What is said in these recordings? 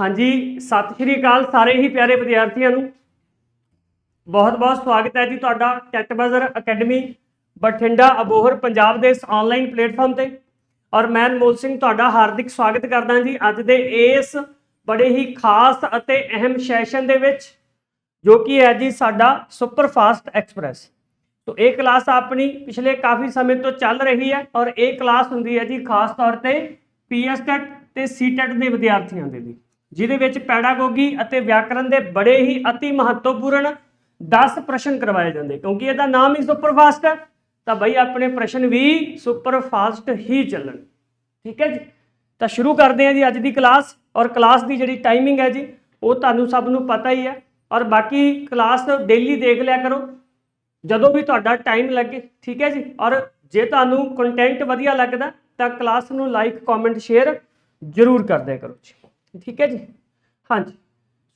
ਹਾਂਜੀ, ਸਤਿ ਸ਼੍ਰੀ ਅਕਾਲ ਸਾਰੇ ਹੀ ਪਿਆਰੇ ਵਿਦਿਆਰਥੀਆਂ ਨੂੰ। ਬਹੁਤ-ਬਹੁਤ ਸਵਾਗਤ ਹੈ ਜੀ ਤੁਹਾਡਾ TET buzzer academy Bathinda Abohar Punjab ਦੇ ਇਸ ਆਨਲਾਈਨ ਪਲੇਟਫਾਰਮ ਤੇ। ਔਰ ਮੈਂ ਅਨਮੋਲ ਸਿੰਘ, ਤੁਹਾਡਾ ਹਾਰਦਿਕ ਸਵਾਗਤ ਕਰਦਾ ਜੀ ਅੱਜ ਦੇ ਇਸ ਬੜੇ ਹੀ ਖਾਸ ਅਤੇ ਅਹਿਮ ਸੈਸ਼ਨ ਦੇ ਵਿੱਚ, ਜੋ ਕਿ ਹੈ ਜੀ ਸਾਡਾ ਸੁਪਰ ਫਾਸਟ ਐਕਸਪ੍ਰੈਸ। ਤੋ ਇਹ ਕਲਾਸ ਆਪਣੀ ਪਿਛਲੇ ਕਾਫੀ ਸਮੇਂ ਤੋਂ ਚੱਲ ਰਹੀ ਹੈ ਔਰ ਇਹ ਕਲਾਸ ਹੁੰਦੀ ਹੈ ਜੀ ਖਾਸ ਤੌਰ ਤੇ ਪੀਐਸਟੈਟ ਤੇ ਸੀਟੈਟ ਦੇ ਵਿਦਿਆਰਥੀਆਂ ਦੇ ਲਈ। ਜਿਹਦੇ ਵਿੱਚ ਪੈਡਾਗੋਗੀ ਅਤੇ ਵਿਆਕਰਣ ਦੇ ਬੜੇ ਹੀ ਅਤੀ ਮਹੱਤਵਪੂਰਨ 10 ਪ੍ਰਸ਼ਨ ਕਰਵਾਏ ਜਾਂਦੇ। ਕਿਉਂਕਿ ਇਹਦਾ ਨਾਮ ਹੀ ਸੁਪਰ ਫਾਸਟ ਹੈ, ਤਾਂ ਬਈ ਆਪਣੇ ਪ੍ਰਸ਼ਨ ਵੀ ਸੁਪਰ ਫਾਸਟ ਹੀ ਚੱਲਣ। ਠੀਕ ਹੈ ਜੀ? ਤਾਂ ਸ਼ੁਰੂ ਕਰਦੇ ਹਾਂ ਜੀ ਅੱਜ ਦੀ ਕਲਾਸ, ਔਰ ਕਲਾਸ ਦੀ ਜਿਹੜੀ ਟਾਈਮਿੰਗ ਹੈ ਜੀ, ਉਹ ਤੁਹਾਨੂੰ ਸਭ ਨੂੰ ਪਤਾ ਹੀ ਹੈ। ਔਰ ਬਾਕੀ ਕਲਾਸ ਡੇਲੀ ਦੇਖ ਲਿਆ ਕਰੋ, ਜਦੋਂ ਵੀ ਤੁਹਾਡਾ ਟਾਈਮ ਲੱਗੇ। ਠੀਕ ਹੈ ਜੀ? ਔਰ ਜੇ ਤੁਹਾਨੂੰ ਕੰਟੈਂਟ ਵਧੀਆ ਲੱਗਦਾ, ਤਾਂ ਕਲਾਸ ਨੂੰ ਲਾਈਕ ਕਮੈਂਟ ਸ਼ੇਅਰ ਜ਼ਰੂਰ ਕਰਦਿਆ ਕਰੋ ਜੀ। ਠੀਕ ਹੈ ਜੀ? ਹਾਂਜੀ।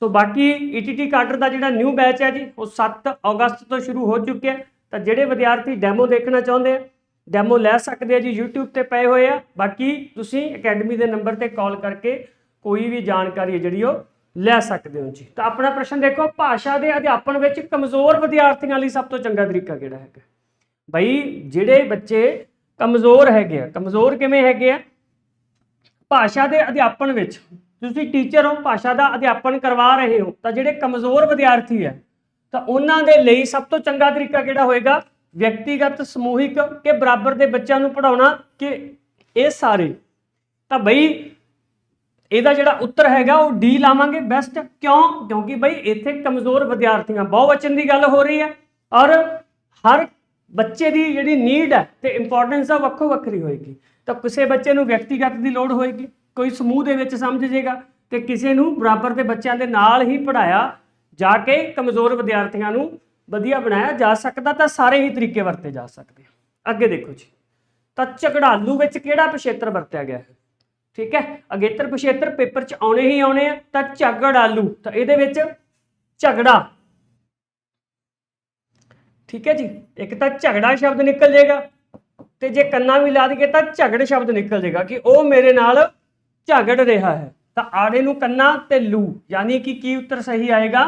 ਸੋ ਬਾਕੀ ETT ਕਾਡਰ ਦਾ ਜਿਹੜਾ ਨਿਊ ਬੈਚ ਹੈ ਜੀ, ਉਹ 7 ਅਗਸਤ ਤੋਂ ਸ਼ੁਰੂ ਹੋ ਚੁੱਕਿਆ ਤਾਂ ਜਿਹੜੇ ਵਿਦਿਆਰਥੀ ਡੈਮੋ ਦੇਖਣਾ ਚਾਹੁੰਦੇ ਆ ਡੈਮੋ ਲੈ ਸਕਦੇ ਆ ਜੀ YouTube ਤੇ ਪਏ ਹੋਏ ਆ। ਬਾਕੀ ਤੁਸੀਂ ਅਕੈਡਮੀ ਦੇ ਨੰਬਰ ਤੇ ਕਾਲ ਕਰਕੇ ਕੋਈ ਵੀ ਜਾਣਕਾਰੀ ਹੈ ਜਿਹੜੀ ਉਹ ਲੈ ਸਕਦੇ ਹੋ ਜੀ। ਤਾਂ ਆਪਣਾ ਪ੍ਰਸ਼ਨ ਦੇਖੋ, ਭਾਸ਼ਾ ਦੇ ਅਧਿਆਪਨ ਵਿੱਚ ਕਮਜ਼ੋਰ ਵਿਦਿਆਰਥੀਆਂ ਲਈ ਸਭ ਤੋਂ ਚੰਗਾ ਤਰੀਕਾ ਕਿਹੜਾ ਹੈਗਾ? ਬਈ ਜਿਹੜੇ ਬੱਚੇ ਕਮਜ਼ੋਰ ਹੈਗੇ ਆ, ਕਮਜ਼ੋਰ ਕਿਵੇਂ ਹੈਗੇ ਆ? ਭਾਸ਼ਾ ਦੇ ਅਧਿਆਪਨ ਵਿੱਚ ਤੁਸੀਂ ਟੀਚਰ ਹੋ, ਭਾਸ਼ਾ ਦਾ ਅਧਿਆਪਨ ਕਰਵਾ ਰਹੇ ਹੋ, ਤਾਂ ਜਿਹੜੇ ਕਮਜ਼ੋਰ ਵਿਦਿਆਰਥੀ ਹੈ, ਤਾਂ ਉਹਨਾਂ ਦੇ ਲਈ ਸਭ ਤੋਂ ਚੰਗਾ ਤਰੀਕਾ ਕਿਹੜਾ ਹੋਏਗਾ? ਵਿਅਕਤੀਗਤ, ਸਮੂਹਿਕ ਕਿ ਬਰਾਬਰ ਦੇ ਬੱਚਿਆਂ ਨੂੰ ਪੜਾਉਣਾ ਕਿ ਇਹ ਸਾਰੇ? ਤਾਂ ਬਈ ਇਹਦਾ ਜਿਹੜਾ ਉੱਤਰ ਹੈਗਾ, ਉਹ ਡੀ ਲਾਵਾਂਗੇ ਬੈਸਟ ਕਿਉਂ? ਕਿਉਂਕਿ ਬਈ ਇੱਥੇ ਕਮਜ਼ੋਰ ਵਿਦਿਆਰਥੀਆਂ ਬਹੁਵਚਨ ਦੀ ਗੱਲ ਹੋ ਰਹੀ ਹੈ ਔਰ ਹਰ ਬੱਚੇ ਦੀ ਜਿਹੜੀ ਨੀਡ ਹੈ ਤੇ ਇੰਪੋਰਟੈਂਸ ਆ ਵੱਖੋ ਵੱਖਰੀ ਹੋਏਗੀ। ਤਾਂ ਕਿਸੇ ਬੱਚੇ ਨੂੰ ਵਿਅਕਤੀਗਤ ਦੀ ਲੋੜ ਹੋਏਗੀ। ਕੋਈ ਸਮੂਹ ਦੇ ਵਿੱਚ ਸਮਝ ਜੇਗਾ ਤੇ ਕਿਸੇ ਨੂੰ ਬਰਾਬਰ ਦੇ ਬੱਚਿਆਂ ਦੇ ਨਾਲ ਹੀ ਪੜਾਇਆ ਜਾ ਕੇ ਕਮਜ਼ੋਰ ਵਿਦਿਆਰਥੀਆਂ ਨੂੰ ਵਧੀਆ ਬਣਾਇਆ ਜਾ ਸਕਦਾ ਤਾਂ ਸਾਰੇ ਹੀ ਤਰੀਕੇ ਵਰਤੇ ਜਾ ਸਕਦੇ ਆ। ਅੱਗੇ ਦੇਖੋ ਜੀ। ਤਾਂ ਝਗੜਾਲੂ ਵਿੱਚ ਕਿਹੜਾ ਪਛੇਤਰ ਵਰਤਿਆ ਗਿਆ ਹੈ? ਠੀਕ ਹੈ? ਅਗੇਤਰ ਪਿਛੇਤਰ ਪੇਪਰ 'ਚ ਆਉਣੇ ਹੀ ਆਉਣੇ ਆ। ਤਾਂ ਝਗੜਾਲੂ, ਤਾਂ ਇਹਦੇ ਵਿੱਚ ਝਗੜਾ। ਠੀਕ ਹੈ ਜੀ? ਇੱਕ ਤਾਂ ਝਗੜਾ ਸ਼ਬਦ ਨਿਕਲ ਜਾਏਗਾ ਤੇ ਜੇ ਕੰਨਾ ਵੀ ਲਾ ਦਈਏ ਤਾਂ ਝਗੜ ਸ਼ਬਦ ਨਿਕਲ ਜਾਏਗਾ ਕਿ ਉਹ ਮੇਰੇ ਨਾਲ ਝਗੜ ਰਿਹਾ ਹੈ। ਤਾਂ ਆੜੇ ਨੂੰ ਕੰਨਾ ਤੇ ਲੂ, ਯਾਨੀ ਕਿ ਕੀ ਉੱਤਰ ਸਹੀ ਆਏਗਾ?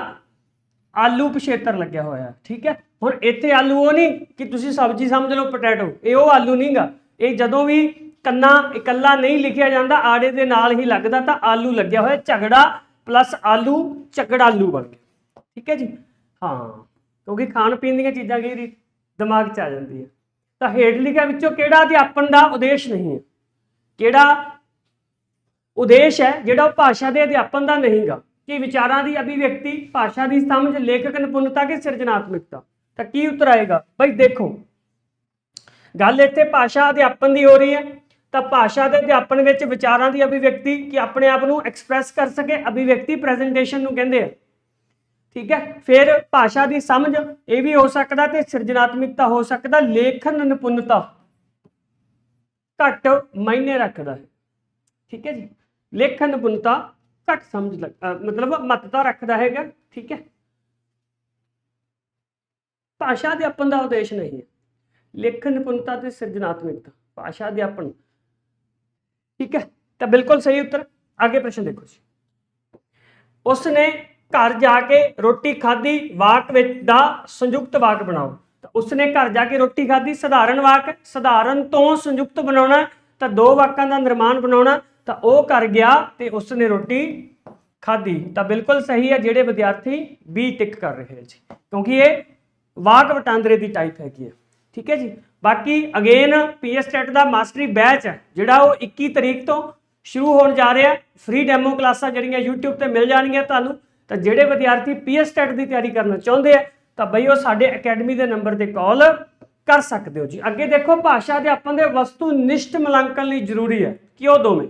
ਆਲੂ ਪਛੇਤਰ ਲੱਗਿਆ ਹੋਇਆ, ਠੀਕ ਹੈ? ਹੁਣ ਇੱਥੇ ਆਲੂ ਉਹ ਨਹੀਂ ਕਿ ਤੁਸੀਂ ਸਬਜ਼ੀ ਸਮਝ ਲਓ, ਪੋਟੈਟੋ, ਇਹ ਉਹ ਆਲੂ ਨਹੀਂਗਾ। ਇਹ ਜਦੋਂ ਵੀ ਕੰਨਾ ਇਕੱਲਾ ਨਹੀਂ ਲਿਖਿਆ ਜਾਂਦਾ, ਆੜੇ ਦੇ ਨਾਲ ਹੀ ਲੱਗਦਾ, ਤਾਂ ਆਲੂ ਲੱਗਿਆ ਹੋਇਆ, ਝਗੜਾ ਪਲੱਸ ਆਲੂ, ਝਗੜਾਲੂ ਬਣ ਗਿਆ। ਠੀਕ ਹੈ ਜੀ? ਹਾਂ, ਕਿਉਂਕਿ ਖਾਣ ਪੀਣ ਦੀਆਂ ਚੀਜ਼ਾਂ ਕਈ ਵਾਰੀ ਦਿਮਾਗ 'ਚ ਆ ਜਾਂਦੀ ਹੈ। ਤਾਂ ਹੇਠ ਲਿਖਿਆ ਵਿੱਚੋਂ ਕਿਹੜਾ ਅਧਿਆਪਨ ਦਾ ਉਦੇਸ਼ ਨਹੀਂ ਹੈ? ਕਿਹੜਾ ਉਦੇਸ਼ ਹੈ ਜਿਹੜਾ ਉਹ ਭਾਸ਼ਾ ਦੇ ਅਧਿਆਪਨ ਦਾ ਨਹੀਂਗਾ, ਕਿ ਵਿਚਾਰਾਂ ਦੀ ਅਭਿਵਿਅਕਤੀ ਭਾਸ਼ਾ ਦੀ ਸਮਝ, ਲੇਖਕ ਨਿਪੁੰਨਤਾ ਕਿ ਸਿਰਜਣਾਤਮਕਤਾ। ਤਾਂ ਕੀ ਉੱਤਰ ਆਏਗਾ? ਬਈ ਦੇਖੋ, ਗੱਲ ਇੱਥੇ ਭਾਸ਼ਾ ਅਧਿਆਪਨ ਦੀ ਹੋ ਰਹੀ ਹੈ, ਤਾਂ ਭਾਸ਼ਾ ਦੇ ਅਧਿਆਪਨ ਵਿੱਚ ਵਿਚਾਰਾਂ ਦੀ ਅਭਿਵਿਅਕਤੀ ਕਿ ਆਪਣੇ ਆਪ ਨੂੰ ਐਕਸਪ੍ਰੈਸ ਕਰ ਸਕੇ, ਅਭਿਵਿਅਕਤੀ ਪ੍ਰੈਜੈਂਟੇਸ਼ਨ ਨੂੰ ਕਹਿੰਦੇ ਆ। ਠੀਕ ਹੈ? ਫਿਰ ਭਾਸ਼ਾ ਦੀ ਸਮਝ, ਇਹ ਵੀ ਹੋ ਸਕਦਾ ਤੇ ਸਿਰਜਣਾਤਮਕਤਾ ਹੋ ਸਕਦਾ, ਲੇਖਨ ਨਿਪੁੰਨਤਾ ਘੱਟ ਮਾਇਨੇ ਰੱਖਦਾ ਹੈ। ਠੀਕ ਹੈ ਜੀ? ਲੇਖਣ ਨਿਪੁੰਨਤਾ ਘੱਟ ਸਮਝ ਲੱਗ- ਅਹ ਮਤਲਬ ਮਹੱਤਤਾ ਰੱਖਦਾ ਹੈਗਾ, ਠੀਕ ਹੈ? ਭਾਸ਼ਾ ਅਧਿਆਪਨ ਦਾ ਉਦੇਸ਼ ਨਹੀਂ ਹੈ। ਲੇਖਣ ਨਿਪੁੰਨਤਾ ਤੇ ਸਿਰਜਣਾਤਮਕਤਾ, ਭਾਸ਼ਾ ਅਧਿਆਪਨ। ਠੀਕ ਹੈ? ਤਾਂ ਬਿਲਕੁਲ ਸਹੀ ਉੱਤਰ, ਅੱਗੇ ਪ੍ਰਸ਼ਨ ਦੇਖੋ ਜੀ। ਉਸਨੇ ਘਰ ਜਾ ਕੇ ਰੋਟੀ ਖਾਧੀ, ਵਾਕ ਵਿੱਚ ਦਾ ਸੰਯੁਕਤ ਵਾਕ ਬਣਾਓ। ਤਾਂ ਉਸਨੇ ਘਰ ਜਾ ਕੇ ਰੋਟੀ ਖਾਧੀ, ਸਧਾਰਨ ਵਾਕ, ਸਧਾਰਨ ਤੋਂ ਸੰਯੁਕਤ ਬਣਾਉਣਾ, ਤਾਂ ਦੋ ਵਾਕਾਂ ਦਾ ਨਿਰਮਾਣ ਬਣਾਉਣਾ ਤਾਂ ਉਹ ਕਰ ਗਿਆ ਤੇ ਉਸਨੇ ਰੋਟੀ ਖਾਧੀ। ਤਾਂ ਬਿਲਕੁਲ ਸਹੀ ਹੈ, ਜਿਹੜੇ ਵਿਦਿਆਰਥੀ ਬੀ ਟਿਕ ਕਰ ਰਹੇ ਹੈ ਜੀ। ਕਿਉਂਕਿ ਇਹ ਵਾਕ ਵਟਾਂਦਰੇ ਦੀ ਟਾਈਪ ਹੈਗੀ ਹੈ। ਠੀਕ ਹੈ ਜੀ? ਬਾਕੀ ਅਗੇਨ ਪੀਐਸਟੈਟ ਦਾ ਮਾਸਟਰੀ ਬੈਚ ਹੈ, ਜਿਹੜਾ ਉਹ 21 ਤਰੀਕ ਤੋਂ ਸ਼ੁਰੂ ਹੋਣ ਜਾ ਰਿਹਾ ਫ੍ਰੀ ਡੈਮੋ ਕਲਾਸਾਂ ਜਿਹੜੀਆਂ YouTube ਤੇ ਮਿਲ ਜਾਣਗੀਆਂ ਤੁਹਾਨੂੰ। ਤਾਂ ਜਿਹੜੇ ਵਿਦਿਆਰਥੀ ਪੀਐਸਟੈਟ ਦੀ ਤਿਆਰੀ ਕਰਨਾ ਚਾਹੁੰਦੇ ਆ, ਤਾਂ ਬਈ ਉਹ ਸਾਡੇ ਅਕੈਡਮੀ ਦੇ ਨੰਬਰ ਤੇ ਕਾਲ ਕਰ ਸਕਦੇ ਹੋ ਜੀ। ਅੱਗੇ ਦੇਖੋ, ਭਾਸ਼ਾ ਅਧਿਆਪਨ ਦੇ ਵਸਤੂ ਨਿਸ਼ਟ ਮੁਲਾਂਕਣ ਲਈ ਜ਼ਰੂਰੀ ਹੈ ਕਿ ਉਹ ਦੋਵੇਂ।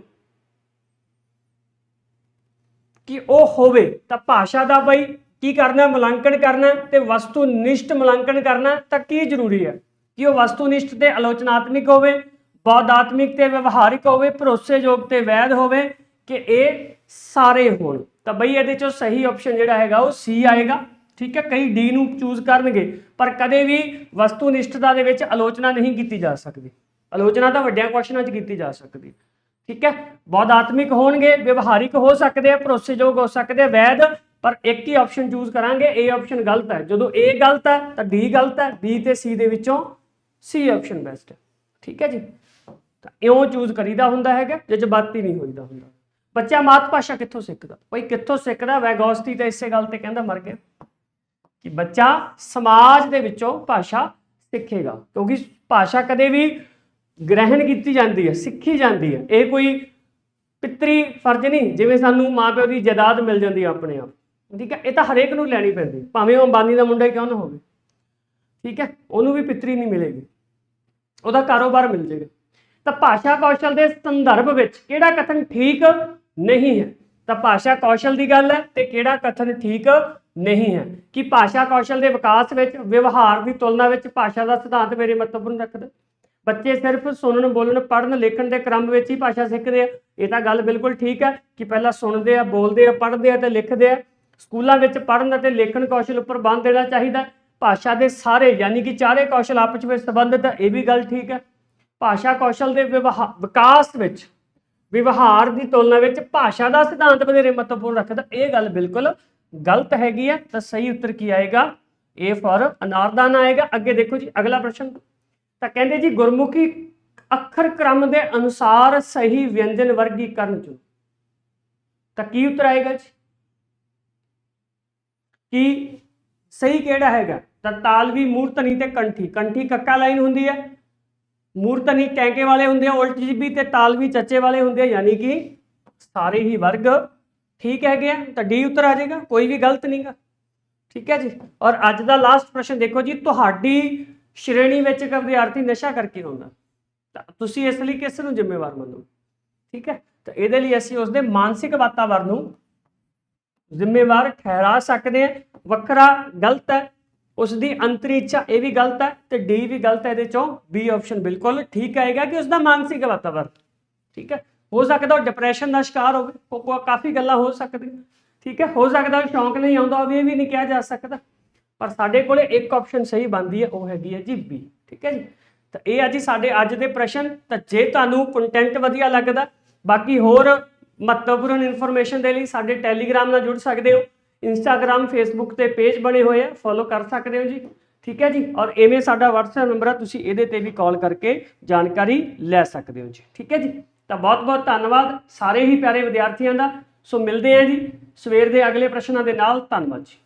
ਕਿ ਉਹ ਹੋਵੇ ਤਾਂ ਭਾਸ਼ਾ ਦਾ ਬਈ ਕੀ ਕਰਨਾ, ਮੁਲਾਂਕਣ ਕਰਨਾ ਤੇ ਵਸਤੂ ਨਿਸ਼ਟ ਮੁਲਾਂਕਣ ਕਰਨਾ ਤਾਂ ਕੀ ਜ਼ਰੂਰੀ ਹੈ? ਕਿ ਉਹ ਵਸਤੂ ਨਿਸ਼ਟ ਤੇ ਆਲੋਚਨਾਤਮਿਕ ਹੋਵੇ, ਬੌਧਾਤਮਿਕ ਤੇ ਵਿਵਹਾਰਿਕ ਹੋਵੇ, ਭਰੋਸੇਯੋਗ ਤੇ ਵੈਧ ਹੋਵੇ ਕਿ ਇਹ ਸਾਰੇ ਹੋਣ। ਤਾਂ ਬਈ ਇਹਦੇ ਚੋਂ ਸਹੀ ਆਪਸ਼ਨ ਜਿਹੜਾ ਹੈਗਾ ਉਹ ਸੀ ਆਏਗਾ। ਠੀਕ ਹੈ, ਕਈ ਡੀ ਨੂੰ ਚੂਜ਼ ਕਰਨਗੇ, ਪਰ ਕਦੇ ਵੀ ਵਸਤੂ ਨਿਸ਼ਟਤਾ ਦੇ ਵਿੱਚ ਆਲੋਚਨਾ ਨਹੀਂ ਕੀਤੀ ਜਾ ਸਕਦੀ। ਆਲੋਚਨਾ ਤਾਂ ਵੱਡਿਆਂ ਕੁਐਸਚਨਾਂ 'ਚ ਕੀਤੀ ਜਾ ਸਕਦੀ। ਠੀਕ ਹੈ? ਬੌਧਾਤਮਿਕ ਹੋਣਗੇ, ਵਿਵਹਾਰਿਕ ਹੋ ਸਕਦੇ ਆ, ਭਰੋਸੇਯੋਗ ਹੋ ਸਕਦੇ ਆ, ਵੈਦ, ਪਰ ਇੱਕ ਹੀ ਆਪਸ਼ਨ ਚੂਜ਼ ਕਰਾਂਗੇ, A ਆਪਸ਼ਨ ਗਲਤ ਹੈ। ਜਦੋਂ A ਗਲਤ ਹੈ, ਤਾਂ D ਗਲਤ ਹੈ, B ਤੇ C ਦੇ ਵਿੱਚੋਂ C ਆਪਸ਼ਨ ਬੈਸਟ ਹੈ। ਠੀਕ ਹੈ ਜੀ? ਤਾਂ ਇਉਂ ਚੂਜ਼ ਕਰੀਦਾ ਹੁੰਦਾ ਹੈਗਾ ਜਜ਼ਬਾਤੀ ਨਹੀਂ ਹੋਈਦਾ ਹੁੰਦਾ। ਬੱਚਾ ਮਾਤ ਭਾਸ਼ਾ ਕਿੱਥੋਂ ਸਿੱਖਦਾ? ਭਾਈ ਕਿੱਥੋਂ ਸਿੱਖਦਾ? ਵੈਗੋਸਟੀ ਤਾਂ ਇਸੇ ਗੱਲ ਤੇ ਕਹਿੰਦਾ ਮਰ ਗਿਆ। ਕਿ ਬੱਚਾ ਸਮਾਜ ਦੇ ਵਿੱਚੋਂ ਭਾਸ਼ਾ ਸਿੱਖੇਗਾ। ਕਿਉਂਕਿ ਭਾਸ਼ਾ ਕਦੇ ਵੀ ਗ੍ਰਹਿਣ ਕੀਤੀ ਜਾਂਦੀ ਹੈ, ਸਿੱਖੀ ਜਾਂਦੀ ਹੈ। ਇਹ ਕੋਈ ਪਿਤਰੀ ਫਰਜ਼ ਨਹੀਂ, ਜਿਵੇਂ ਸਾਨੂੰ ਮਾਪਿਓ ਦੀ ਜਾਇਦਾਦ ਮਿਲ ਜਾਂਦੀ ਹੈ ਆਪਣੇ ਆਪ। ਠੀਕ ਹੈ, ਇਹ ਤਾਂ ਹਰੇਕ ਨੂੰ ਲੈਣੀ ਪੈਂਦੀ ਭਾਵੇਂ ਉਹ ਅੰਬਾਨੀ ਦਾ ਮੁੰਡਾ ਕਿਉਂ ਨਾ ਹੋਵੇ। ਠੀਕ ਹੈ, ਉਹਨੂੰ ਵੀ ਪਿਤਰੀ ਨਹੀਂ ਮਿਲੇਗੀ। ਉਹਦਾ ਕਾਰੋਬਾਰ ਮਿਲ ਜਾਏਗਾ। ਤਾਂ ਭਾਸ਼ਾ ਕੌਸ਼ਲ ਦੇ ਸੰਦਰਭ ਵਿੱਚ ਕਿਹੜਾ ਕਥਨ ਠੀਕ ਨਹੀਂ ਹੈ? ਤਾਂ ਭਾਸ਼ਾ ਕੌਸ਼ਲ ਦੀ ਗੱਲ ਹੈ ਤੇ ਕਿਹੜਾ ਕਥਨ ਠੀਕ ਨਹੀਂ ਹੈ? ਕਿ ਭਾਸ਼ਾ ਕੌਸ਼ਲ ਦੇ ਵਿਕਾਸ ਵਿੱਚ, ਵਿਵਹਾਰ ਦੀ ਤੁਲਨਾ ਵਿੱਚ ਭਾਸ਼ਾ ਦਾ ਸਿਧਾਂਤ ਮੇਰੇ ਮਹੱਤਵਪੂਰਨ ਰੱਖਦਾ ਬੱਚੇ ਸਿਰਫ ਸੁਣਨ, ਬੋਲਣ, ਪੜ੍ਹਨ, ਲਿਖਣ ਦੇ ਕ੍ਰਮ ਵਿੱਚ ਹੀ ਭਾਸ਼ਾ ਸਿੱਖਦੇ ਆ। ਇਹ ਤਾਂ ਗੱਲ ਬਿਲਕੁਲ ਠੀਕ ਹੈ ਕਿ ਪਹਿਲਾਂ ਸੁਣਦੇ ਆ, ਬੋਲਦੇ ਆ, ਪੜ੍ਹਦੇ ਆ ਤੇ ਲਿਖਦੇ ਆ। ਸਕੂਲਾਂ ਵਿੱਚ ਪੜ੍ਹਨ ਅਤੇ ਲਿਖਣ ਕੌਸ਼ਲ ਉੱਪਰ ਬੰਦ ਦੇਣਾ ਚਾਹੀਦਾ ਭਾਸ਼ਾ ਦੇ ਸਾਰੇ ਯਾਨੀ ਕਿ ਚਾਰੇ ਕੌਸ਼ਲ ਆਪਸ ਵਿੱਚ ਸੰਬੰਧਿਤ ਹੈ, ਇਹ ਵੀ ਗੱਲ ਠੀਕ ਹੈ। ਭਾਸ਼ਾ ਕੌਸ਼ਲ ਦੇ ਵਿਵਹਾ- ਵਿਕਾਸ ਵਿੱਚ, ਵਿਵਹਾਰ ਦੀ ਤੁਲਨਾ ਵਿੱਚ ਭਾਸ਼ਾ ਦਾ ਸਿਧਾਂਤ ਵਧੇਰੇ ਮਹੱਤਵਪੂਰਨ ਰੱਖਦਾ ਇਹ ਗੱਲ ਬਿਲਕੁਲ ਗਲਤ ਹੈਗੀ ਹੈ, ਤਾਂ ਸਹੀ ਉੱਤਰ ਕੀ ਆਏਗਾ? A ਫॉर ਅਨਾਰਦਾਨ ਆਏਗਾ। ਅੱਗੇ ਦੇਖੋ ਜੀ, ਅਗਲਾ ਪ੍ਰਸ਼ਨ। ਤਾਂ ਕਹਿੰਦੇ ਜੀ ਗੁਰਮੁਖੀ ਅੱਖਰ ਕ੍ਰਮ ਦੇ ਅਨੁਸਾਰ ਸਹੀ ਵਿਅੰਜਨ ਵਰਗੀਕਰਨ ਚੁਣੋ ਤਾਂ ਕੀ ਉੱਤਰ ਆਏਗਾ ਜੀ? ਕੀ ਸਹੀ ਕਿਹੜਾ ਹੈਗਾ? ਤਾਂ ਤਾਲਵੀ ਮੂਰਤਨੀ ਤੇ ਕੰਠੀ। ਕੰਠੀ ਕੱਕਾ ਲਾਈਨ ਹੁੰਦੀ ਹੈ। ਮੂਰਤਨੀ ਟੈਂਕੇ ਵਾਲੇ ਹੁੰਦੇ ਆ, ਉਲਟ ਜੀਬੀ ਤੇ ਤਾਲਵੀ ਚੱਚੇ ਵਾਲੇ ਹੁੰਦੇ ਆ, ਯਾਨੀ ਕਿ ਸਾਰੇ ਹੀ ਵਰਗ ਠੀਕ ਹੈਗੇ ਆ। ਤਾਂ ਡੀ ਉੱਤਰ ਆ ਜਾਏਗਾ, ਕੋਈ ਵੀ ਗਲਤ ਨਹੀਂਗਾ ਠੀਕ ਹੈ ਜੀ? ਔਰ ਅੱਜ ਦਾ ਲਾਸਟ ਪ੍ਰਸ਼ਨ ਦੇਖੋ ਜੀ, ਤੁਹਾਡੀ ਸ਼੍ਰੇਣੀ ਵਿੱਚ ਇੱਕ ਵਿਦਿਆਰਥੀ ਨਸ਼ਾ ਕਰਕੇ ਆਉਂਦਾ ਤਾਂ ਤੁਸੀਂ ਇਸ ਲਈ ਕਿਸ ਨੂੰ ਜ਼ਿੰਮੇਵਾਰ ਮੰਨੋ ਠੀਕ ਹੈ? ਤਾਂ ਇਹਦੇ ਲਈ ਅਸੀਂ ਉਸਦੇ ਮਾਨਸਿਕ ਵਾਤਾਵਰਣ ਨੂੰ ਜ਼ਿੰਮੇਵਾਰ ਠਹਿਰਾ ਸਕਦੇ ਹਾਂ। ਵੱਖਰਾ ਗਲਤ ਹੈ ਉਸ ਦੀ ਅੰਤਰੀ ਇੱਛਾ ਇਹ ਵੀ ਗਲਤ ਹੈ ਤੇ ਡੀ ਵੀ ਗਲਤ ਹੈ, ਇਹਦੇ ਚੋਂ ਬੀ ਆਪਸ਼ਨ ਬਿਲਕੁਲ ਠੀਕ ਆਏਗਾ ਕਿ ਉਸ ਦਾ ਮਾਨਸਿਕ ਵਾਤਾਵਰਣ ਠੀਕ ਹੈ? ਹੋ ਸਕਦਾ ਉਹ ਡਿਪਰੈਸ਼ਨ ਦਾ ਸ਼ਿਕਾਰ ਹੋਵੇ ਕੋ, ਕਾਫੀ ਗੱਲਾਂ ਹੋ ਸਕਦੀਆਂ। ਠੀਕ ਹੈ? ਹੋ ਸਕਦਾ ਸ਼ੌਂਕ ਨਹੀਂ ਆਉਂਦਾ ਹੋਵੇ, ਇਹ ਵੀ ਨਹੀਂ ਕਿਹਾ ਜਾ ਸਕਦਾ। ਪਰ ਸਾਡੇ ਕੋਲੇ ਇੱਕ ਆਪਸ਼ਨ ਸਹੀ ਬਣਦੀ ਹੈ, ਉਹ ਹੈਗੀ ਹੈ ਜੀ ਬੀ ਠੀਕ ਹੈ ਜੀ? ਤਾਂ ਇਹ ਆ ਜੀ ਸਾਡੇ ਅੱਜ ਦੇ ਪ੍ਰਸ਼ਨ, ਤਾਂ ਜੇ ਤੁਹਾਨੂੰ ਕੰਟੈਂਟ ਵਧੀਆ ਲੱਗਦਾ, ਬਾਕੀ ਹੋਰ ਮਹੱਤਵਪੂਰਨ ਇਨਫੋਰਮੇਸ਼ਨ ਦੇ ਲਈ ਸਾਡੇ ਟੈਲੀਗ੍ਰਾਮ ਨਾਲ ਜੁੜ ਸਕਦੇ ਹੋ। ਇੰਸਟਾਗ੍ਰam ਫੇਸਬੁੱਕ ਤੇ ਪੇਜ ਬਣੇ ਹੋਏ ਆ ਫੋਲੋ ਕਰ ਸਕਦੇ ਹੋ ਜੀ, ਠੀਕ ਹੈ ਜੀ? ਔਰ ਐਵੇਂ ਸਾਡਾ WhatsApp ਨੰਬਰ ਆ, ਤੁਸੀਂ ਇਹਦੇ ਤੇ ਵੀ ਕਾਲ ਕਰਕੇ ਜਾਣਕਾਰੀ ਲੈ ਸਕਦੇ ਹੋ ਜੀ, ਠੀਕ ਹੈ ਜੀ? ਤਾਂ ਬਹੁਤ ਬਹੁਤ ਧੰਨਵਾਦ ਸਾਰੇ ਹੀ ਪਿਆਰੇ ਵਿਦਿਆਰਥੀਆਂ ਦਾ। ਸੋ ਮਿਲਦੇ ਹਾਂ ਜੀ ਸਵੇਰ ਦੇ ਅਗਲੇ ਪ੍ਰਸ਼ਨਾਂ ਦੇ ਨਾਲ, ਧੰਨਵਾਦ ਜੀ।